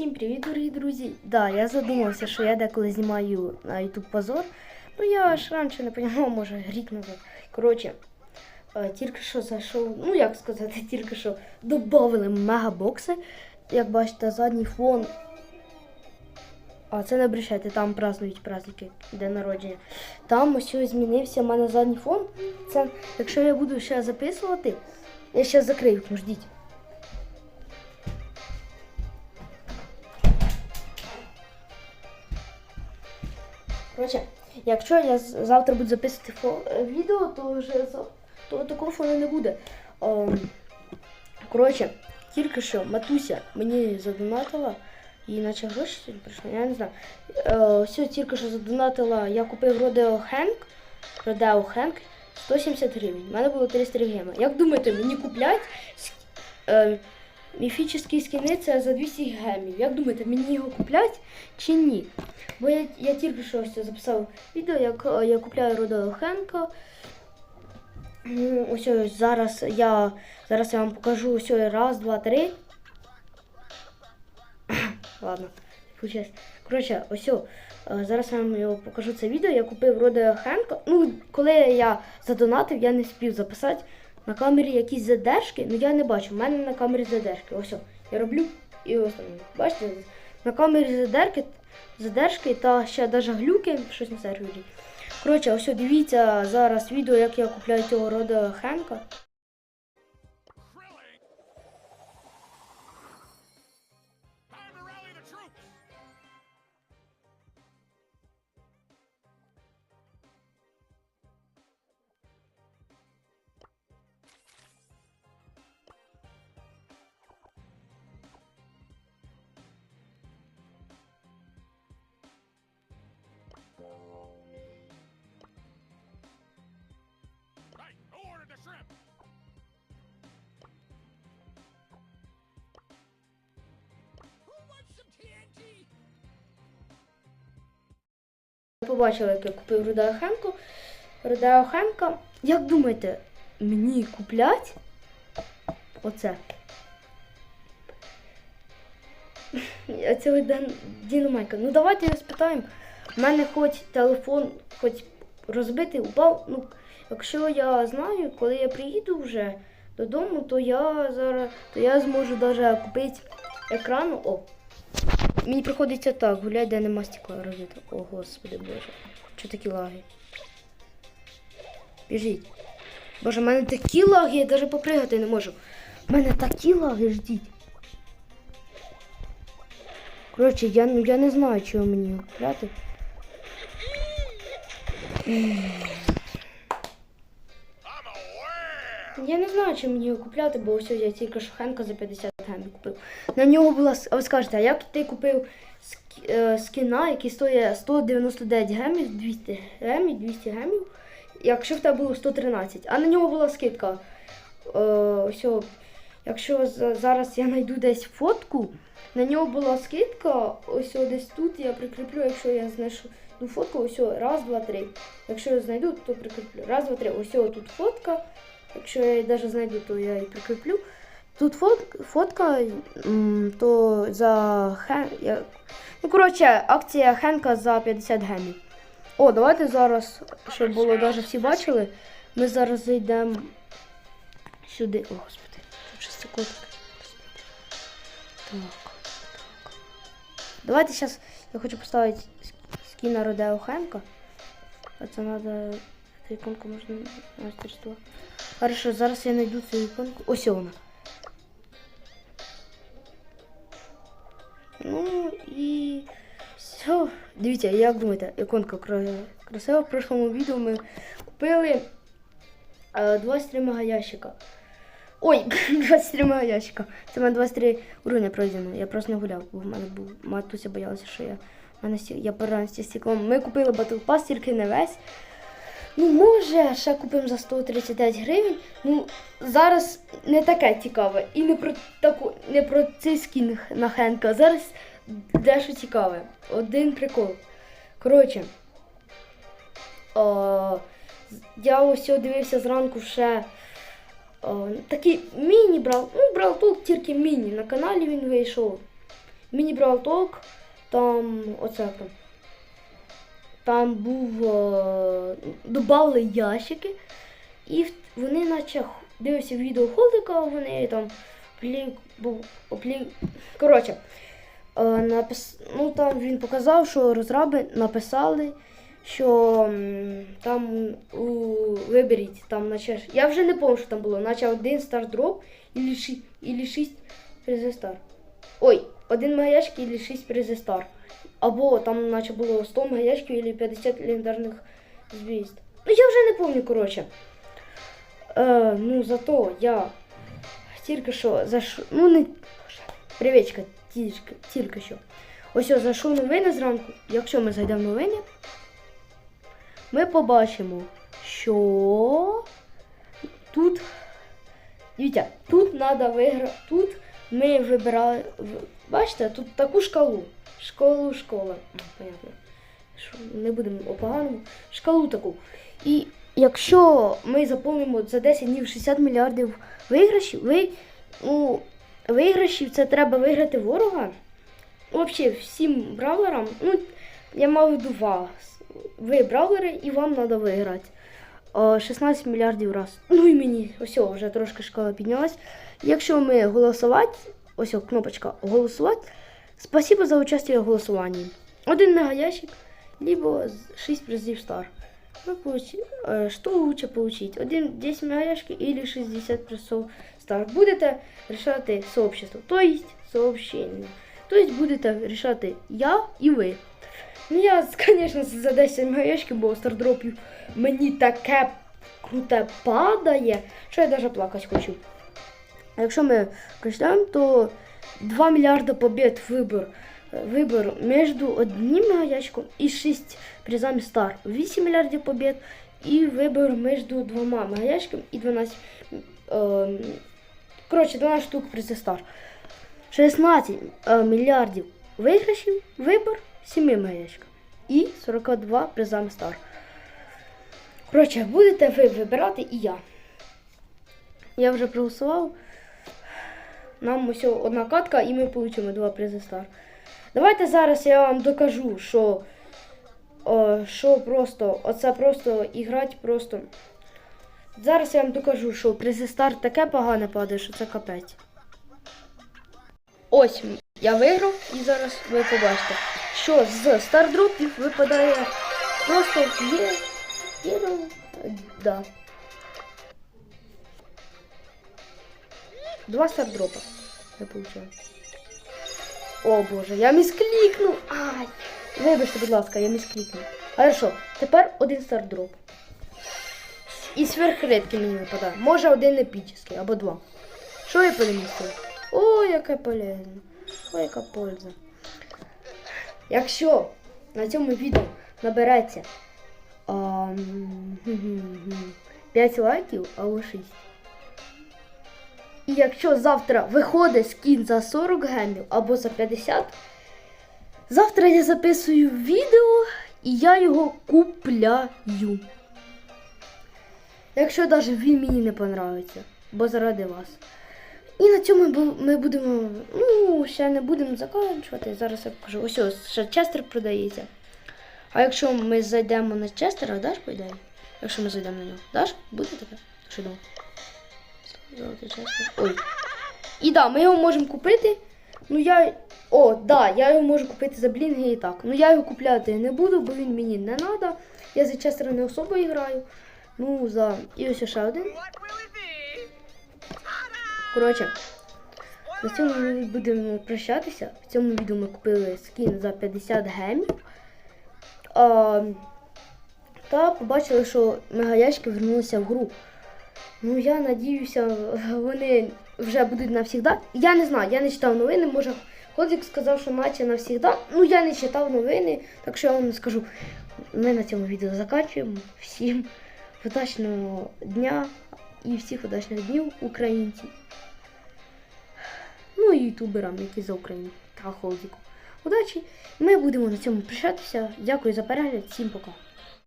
Всім привіт, дорогі друзі! Да, я задумався, що я деколи знімаю на YouTube позор. Ну я ж раніше не розумів, може рік назад. Коротше, е, тільки що зайшов, ну як сказати, тільки що додали мегабокси. Як бачите, задній фон. А це не обращайте, там празднують праздники, день народження. Там ось змінився в мене задній фон. Це, якщо я буду ще записувати, я ще закрию, ждіть. Коротше, якщо я завтра буду записувати відео, то вже то такого фону не буде. Ем, коротше, тільки що матуся мені задонатила, і наче гроші прийшли, я не знаю. Е, все, тільки що задонатила, я купив Rodeo Hank, Rodeo Hank 170 гривень. У мене було 300 гривень. Як думаєте, мені куплять е, міфічні скини це за 200 гемів? Як думаєте, мені його куплять чи ні? Бо я, я тільки що ось записав відео, як я купляю Родо Хенка. Ось ось зараз я зараз я вам покажу ось раз, два, три. Ладно. Коротше, ось о, е, зараз я вам покажу це відео. Я купив Родо Хенка. Ну, коли я задонатив, я не спів записати. На камері якісь задержки, ну я не бачу. У мене на камері задержки. Ось я роблю і ось. Бачите, на камері задержки, задержки та ще навіть глюки, щось на сервері. Коротше, ось дивіться зараз відео, як я купляю цього роду Хенка. Ви побачили, як я купив Рудео Хенку. Як думаєте, мені куплять оце? Цього Діномайка. Ну давайте його спитаємо. У мене хоч телефон, хоч розбитий, упав. Ну, якщо я знаю, коли я приїду вже додому, то я зараз то я зможу навіть купити екран. О, Мені приходиться так, гуляй, де нема стекла розбито. О, господи боже. Що такі лаги? Біжіть. Боже, в мене такі лаги, я навіть попригати не можу. У мене такі лаги, ждіть. Коротше, я, ну, я не знаю, чого мені його купляти. Я не знаю, чи мені його купляти, бо ось я тільки що Хенка за 50 гемів купив. На нього була. А ви скажете, а як ти купив е, скіна, який стоїть 199 гемів, 200 гемів, 200 гемів, якщо в тебе було 113, а на нього була скидка. Е, ось, якщо зараз я знайду десь фотку, на нього була скидка, ось о, десь тут я прикріплю, якщо я знайду фотку, ось раз, два, три. Якщо я знайду, то прикріплю. Раз, два, три. Ось тут фотка. Якщо я її навіть знайду, то я її прикріплю. Тут фот, фотка, то за хен. Ну, коротше, акція Хенка за 50 гемів. О, давайте зараз, щоб було навіть всі бачили. Ми зараз зайдемо сюди. О, господи, тут щось таке. Так, так. Давайте зараз я хочу поставити скіна Родео Хенка. А це треба. Цю іконку можна. Хорошо, зараз я знайду цю іконку. Ось вона. Ну і все. Дивіться, як думаєте, іконка красива. В прошлому відео ми купили е, 23 мегаящика. Ой, 23 мегаящика. Це мене 23 уровня пройдено. Я просто не гуляв, бо в мене був матуся боялася, що я. в Мене я поранився стеклом. Ми купили Battle Pass, тільки не весь. Ну, може, ще купимо за 139 гривень. Ну, зараз не таке цікаве. І не про таку, не про цей скін на Хенка. Зараз дещо цікаве. Один прикол. Коротше. О, я ось дивився зранку ще о, такий міні брав. Ну, брав тут тільки міні. На каналі він вийшов. Міні Brawl Talk, там оце там. Там був е, добавили ящики, і вони наче дивився відео холдика, вони там плі, був, оплі... Коротше, е, напис... ну, там він показав, що розраби написали, що м, там у... виберіть, там наче. Я вже не пам'ятаю, що там було, наче один стардроп і шість, шість. Ой, один мегаящик і 6 призестар. Або там наче було 100 мегаящиків і 50 легендарних звізд. Ну я вже не пам'ятаю, коротше. Е, ну зато я тільки що зайшов. Ну не. Привічка, тільки, тільки що. Ось я зайшов новини зранку. Якщо ми зайдемо в новини, ми побачимо, що тут. Дивіться, тут треба виграти. Тут ми вибирали. Бачите, тут таку шкалу. Школу, школа. Понятно. Не будемо о. Шкалу таку. І якщо ми заповнимо за 10 днів 60 мільярдів виграшів, ви, ну, виграшів це треба виграти ворога. Взагалі, всім бравлерам, ну, я мав виду вас. Ви бравлери і вам треба виграти. Е, 16 мільярдів раз. Ну і мені ось вже трошки шкала піднялась. Якщо ми голосувати, ось кнопочка голосувати. Спасибо за участие в голосуванні. Один мегаящик, либо 6 призів стар. Вы получи, э, что лучше получить? Один 10 мегаяшки или 60 призов стар? Будете решати сообщество, то есть сообщення. То есть будете решати я і ви. Ну я, звісно, за 10 мегаяшків, бо стардропів мені таке круте падає, що я навіть плакати хочу. А якщо ми прочитаємо, то 2 мільярда побед вибор. Вибор між одним мегаящиком і 6 призами стар. 8 мільярдів побед і вибор між двома мегаящиками і 12. Е, коротше, 12 штук призи стар. 16 е, мільярдів виграшів, вибор 7 мегаящиків і 42 призами стар. Коротше, будете ви вибирати і я. Я вже проголосував. Нам ось одна катка і ми отримаємо два призи стар. Давайте зараз я вам докажу, що, о, що просто, оце просто іграти просто. Зараз я вам докажу, що призи стар таке погане падає, що це капець. Ось я виграв і зараз ви побачите, що з стардропів випадає просто є. ну, да. Два стардропа я получаю. О боже, я місклікнув. Ай! Вибачте, будь ласка, я місклікнув. Хорошо, тепер один стардроп. І сверхредки мені випадає. Може один епічний або два. Що я перемістив? О, яке полезно. О, яка польза. Якщо на цьому відео набереться ам, 5 лайків або 6. І якщо завтра виходить скін за 40 гемів або за 50, завтра я записую відео і я його купляю. Якщо навіть він мені не понравиться, бо заради вас. І на цьому ми будемо, ну, ще не будемо закінчувати. Зараз я покажу. Ось ось ще Честер продається. А якщо ми зайдемо на Честера, даш по ідеї? Якщо ми зайдемо на нього, даш? Буде таке? Що думав? Золотий Честер. Ой. І да, ми його можемо купити. Ну я. О, да, я його можу купити за блінги і так. Ну я його купляти не буду, бо він мені не треба. Я за Честера не особо граю. Ну, за. І ось ще один. Коротше, на цьому ми будемо прощатися. В цьому відео ми купили скін за 50 гемів. А, та побачили, що мегаящики вернулися в гру. Ну, я надіюся, вони вже будуть навсігда. Я не знаю, я не читав новини, може Ходик сказав, що наче навсігда. Ну, я не читав новини, так що я вам не скажу. Ми на цьому відео закінчуємо. Всім удачного дня і всіх удачних днів українців. Ну і ютуберам, які за Україну та Холдіку. Удачі! Ми будемо на цьому прощатися. Дякую за перегляд. Всім пока.